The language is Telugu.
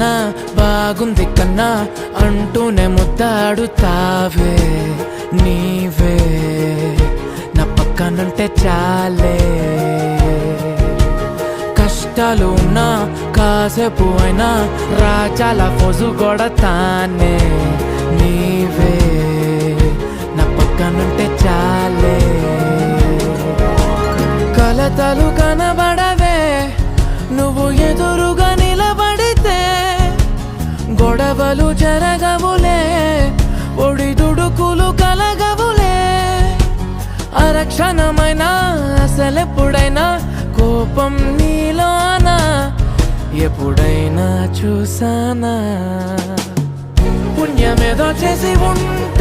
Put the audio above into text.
కన్నా బాగుంది కన్నా అంటూనే ముద్దాడుతావే నీవే. నా పక్కనుంటే చాలే. కష్టాలు ఉన్నా కాసేపు అయినా రాజాల ఫోజు కొడతానే నీవే. నా పక్కనుంటే చాలే. కలతలు కనబడవే నువ్వు ఎదురుగా గొడవలు జరగవులే ఒడిదుడుకులు కలగవులే. అరక్షణమైనా అసలెప్పుడైనా కోపం నీలోనా ఎప్పుడైనా చూసానా? పుణ్యమేదో చేసి ఉంటే